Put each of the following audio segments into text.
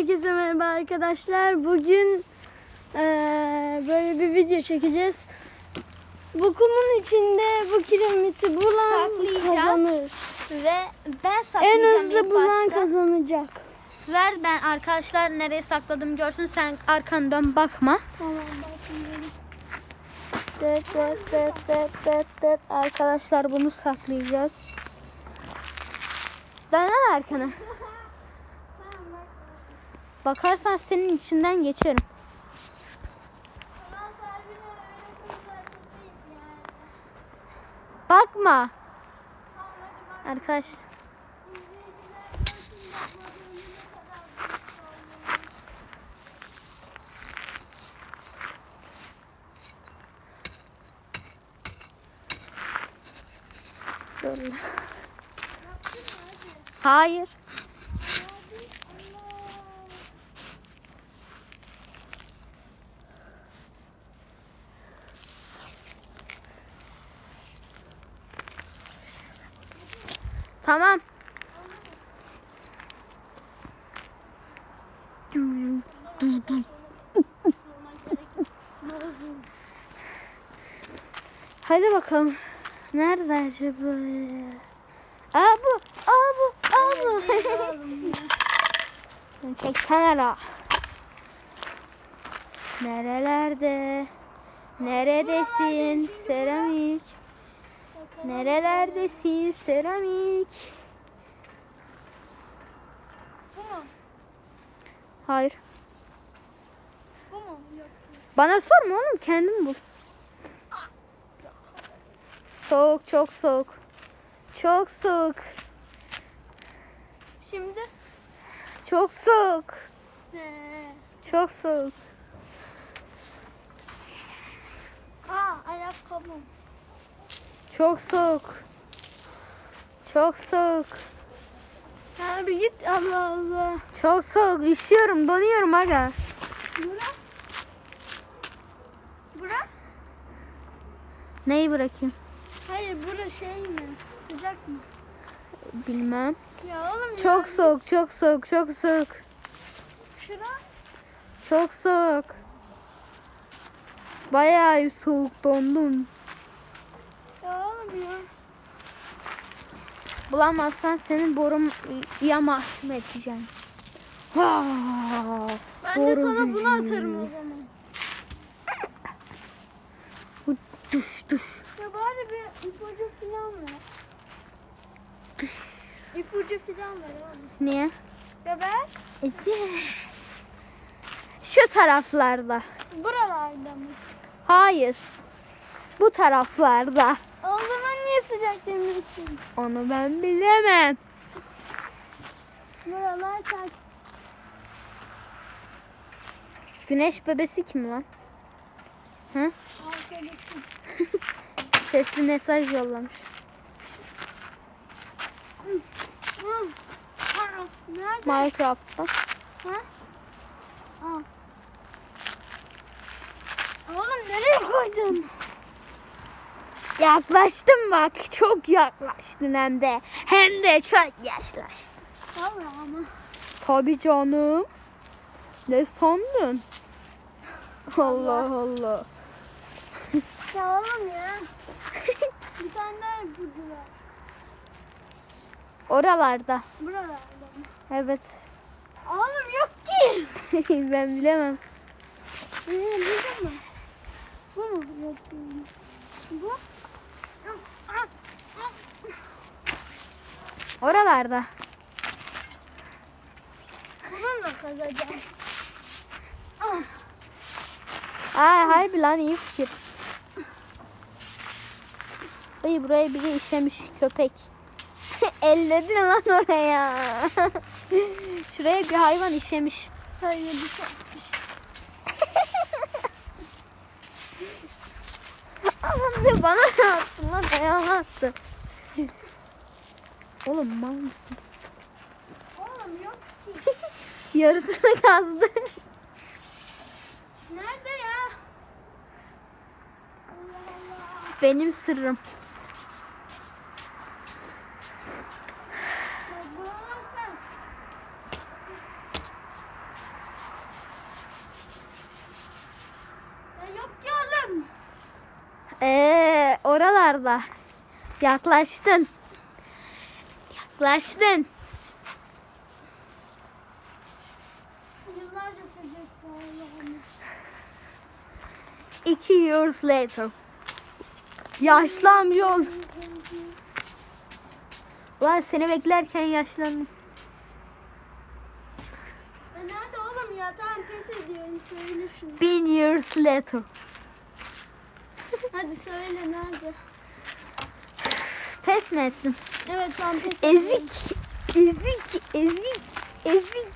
Herkese merhaba arkadaşlar. Bugün eee, böyle bir video çekeceğiz. Bu kumun içinde bu kiremiti bulan kazanır. Ve ben En saklayacağım hızlı ilk bulan başta. kazanacak. Ver ben arkadaşlar nereye sakladım görsün sen arkanı dön bakma. Tamam dıt dıt dıt dıt dıt. Arkadaşlar bunu saklayacağız. Dön arkana. Bakarsan senin içinden geçerim. Bakma. Arkadaş. Hayır. Tamam. Hadi bakalım. Nerede acaba? Aa bu, aa bu, aa bu. Çek kenara. Nerelerde? Neredesin seramik? Nerelerdesin seramik? Bu mu? Hayır. Bu mu? Yok. Bana sorma oğlum kendin bul. Soğuk çok soğuk. Çok soğuk. Şimdi Çok soğuk. ne? Çok soğuk. Aa ayakkabım. Çok soğuk. Çok soğuk. Ya bir git Allah Allah. Çok soğuk. Üşüyorum, donuyorum aga. Bura. Bura? Neyi bırakayım? Hayır bura şey mi? Sıcak mı? Bilmem. Ya oğlum Çok ya. soğuk, çok soğuk, çok soğuk. Şura. Çok soğuk. Bayağı soğuk dondum. Ya oğlum ya. Bulamazsan senin borum ya mahkum edeceğim. Ha, Ben de sana bunu atarım o zaman. Düş düş. Ya bari bir ipucu falan ver. İpucu falan ver oğlum. Niye? Ya ver. Şu taraflarda. Buralarda mı? Hayır. Bu taraflarda. O sıcak demiyorsun? Onu ben bilemem. Buralar sert. Güneş bebesi kim lan? Hı? Sesli mesaj yollamış. Nerede? Minecraft'ta. Ha? Aa. Oğlum nereye koydun? Yaklaştım bak. Çok yaklaştın hem de. Hem de çok yaklaştın. Valla ama. Tabii canım. Ne sandın? Allah Allah. Ya oğlum ya. Bir tane daha ipucu ver. Oralarda. Buralarda mı? Evet. Oğlum yok ki. ben bilemem. Ee, burada mı? Bu mu? Yok. Bu? Oralarda. Bunun da kazacağım. Aa, harbi lan iyi fikir. Ay buraya biri işemiş köpek. Elledin lan oraya. Şuraya bir hayvan işemiş. Hayır bir şey yapmış. Aman be bana ne attın lan ayağıma attı. Oğlum mal mısın? Oğlum yok ki. Yarısını kazdı. Nerede ya? Allah Allah. Benim sırrım. Ee, oralarda yaklaştın. Yaklaştın. Yıllarca sürecek bu. İki years later. Yaşlı amca ol. Ulan seni beklerken yaşlandım. E nerede oğlum ya? Tamam pes ediyorum. Söyle şunu. Bin years later. Hadi söyle nerede? Pes mi ettin? Evet tamam pes ediyorum. Ezik. Ezik. Ezik. Ezik.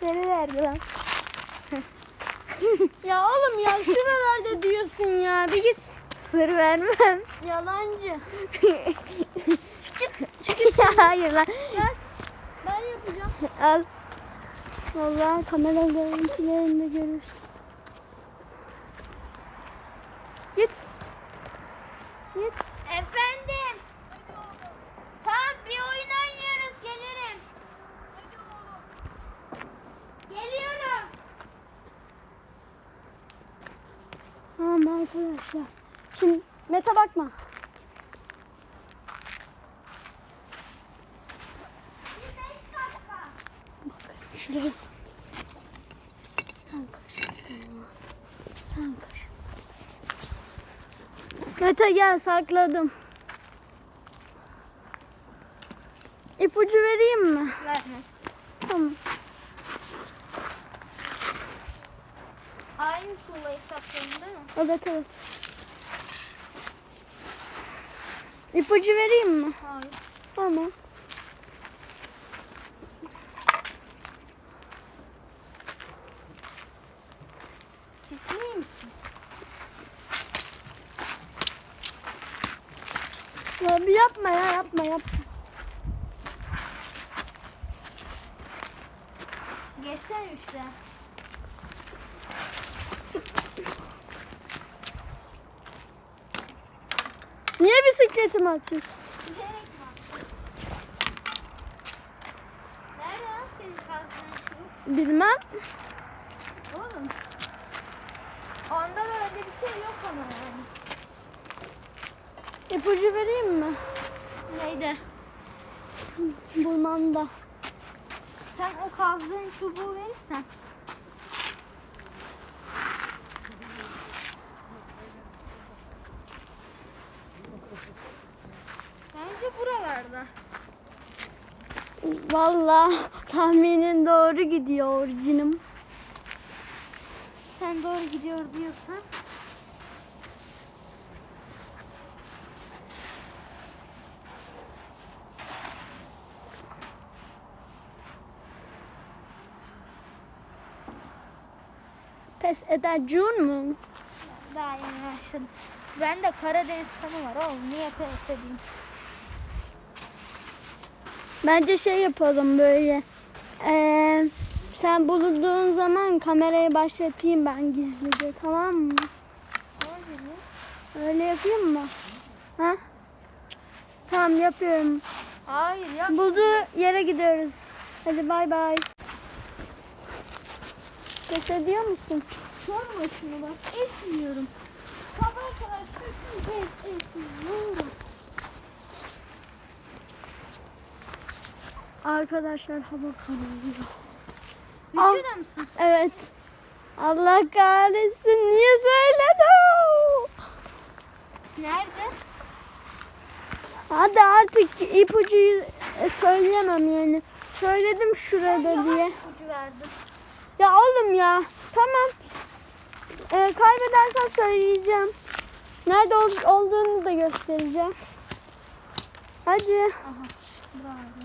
Seni verdi lan. Ya oğlum ya şuralarda diyorsun ya. Bir git. Sır vermem. Yalancı. Çık git. Hayır lan. Ver. Ben yapacağım. Al. Vallahi kamera görüntülerinde görürsün. Git. Git. Efendim. Tamam bir oyun oynuyoruz gelirim. Geliyorum. Tamam arkadaşlar. Şimdi Mete bakma. Şuraya Sen kaç. Sen kaç. Mete gel sakladım. İpucu vereyim mi? Verme. Tamam. Aynı tuğlayı sakladın değil mi? Evet evet. İpucu vereyim mi? Hayır. Tamam. Ciddi misin? Ya bir yapma ya yapma yapma. Geçsene şuraya. Niye bisikletimi atıyorsun? Bilmem. Oğlum. Onda da öyle bir şey yok ama yani. İpucu vereyim mi? Neydi? Bulmamda. Sen o kazdığın çubuğu verirsen. Bence buralarda. Vallahi tahminin doğru gidiyor orijinim. Sen doğru gidiyor diyorsan. Pes edeceğim mu? Daha yeni başladım. Ben de Karadeniz kanı var oğlum. Niye pes edeyim? Bence şey yapalım böyle. Ee, sen bulunduğun zaman kamerayı başlatayım ben gizlice tamam mı? Öyle yapayım mı? Ha? Tamam yapıyorum. Hayır ya. Bulduğu yere gidiyoruz. Hadi bay bay. Pes ediyor musun? Sorma şunu bak. Etmiyorum. Sabah kadar etmiyorum. Arkadaşlar hava kararıyor. Videoda mısın? Evet. Allah kahretsin. Niye söyledin? Nerede? Hadi artık ipucuyu e, söyleyemem yani. Söyledim şurada diye. ipucu verdim. Ya oğlum ya. Tamam. Ee, kaybedersen söyleyeceğim. Nerede ol- olduğunu da göstereceğim. Hadi. Aha. Bravo.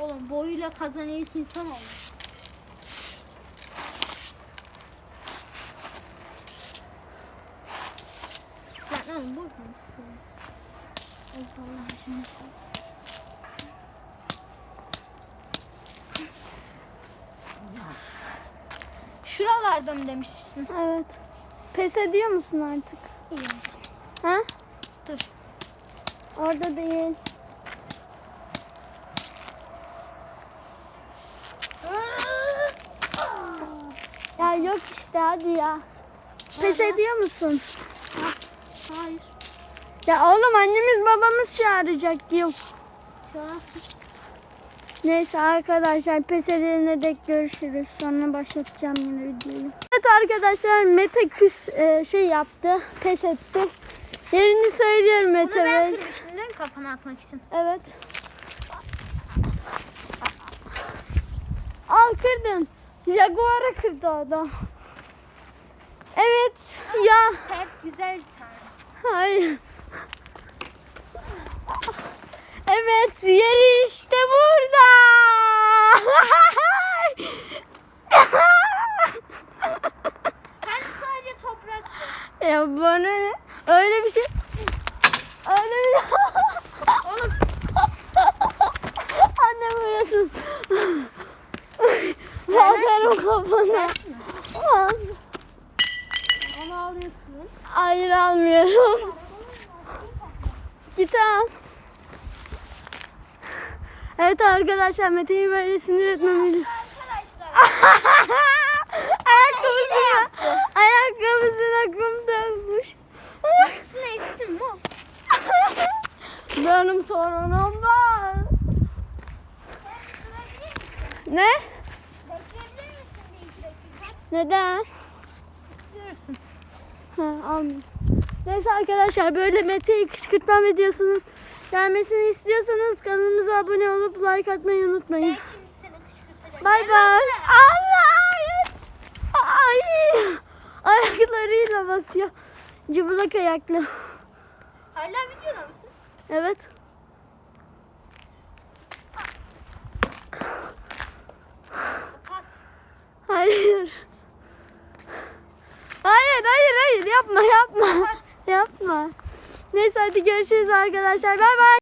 Oğlum boyuyla kazanan ilk insan olmuş. Lan oğlum bu musun? Allah aşkına. Şuralarda mı demiştin? Evet. Pes ediyor musun artık? İyi Ha? Dur. Orada değil. Yok işte hadi ya. Pes ediyor musun? Hayır. Ya oğlum annemiz babamız çağıracak diyor. Neyse arkadaşlar pes edene dek görüşürüz. Sonra başlatacağım yine videoyu. Evet arkadaşlar Mete küs e, şey yaptı. Pes etti. Yerini söylüyorum Mete ben Bey. kırmıştım değil mi kafana atmak için? Evet. Al kırdın. Jaguar'a kırdı adam. Evet. Ya. Hep güzel tane. Hayır. Evet yeri işte burada. Ben sadece toprak. ya bana? Öyle bir şey. Öyle bir şey. Atarım kafana. Al. onu alıyorsun. Hayır almıyorum. Git al. Evet arkadaşlar Mete'yi böyle sinir etmemeli. Arkadaşlar. ayakkabısına, ayakkabısına kum dönmüş. Hepsini ettim mi? Benim sorunum var. Ne? Bekleyebilir misin bir iki dakika? Neden? Görürsün. Ha, almayayım. Neyse arkadaşlar böyle Mete'yi kışkırtma videosunun gelmesini istiyorsanız kanalımıza abone olup like atmayı Ben unutmayın. şimdi seni kışkırtacağım. Bay bay. Allah! Ay! Ayaklarıyla basıyor. Cıbılak ayaklı. Hala videoda mısın? Evet. Kapat. Hayır. Hayır, hayır, hayır. Yapma, yapma. Kapat. yapma. Neyse hadi görüşürüz arkadaşlar. Bay bay.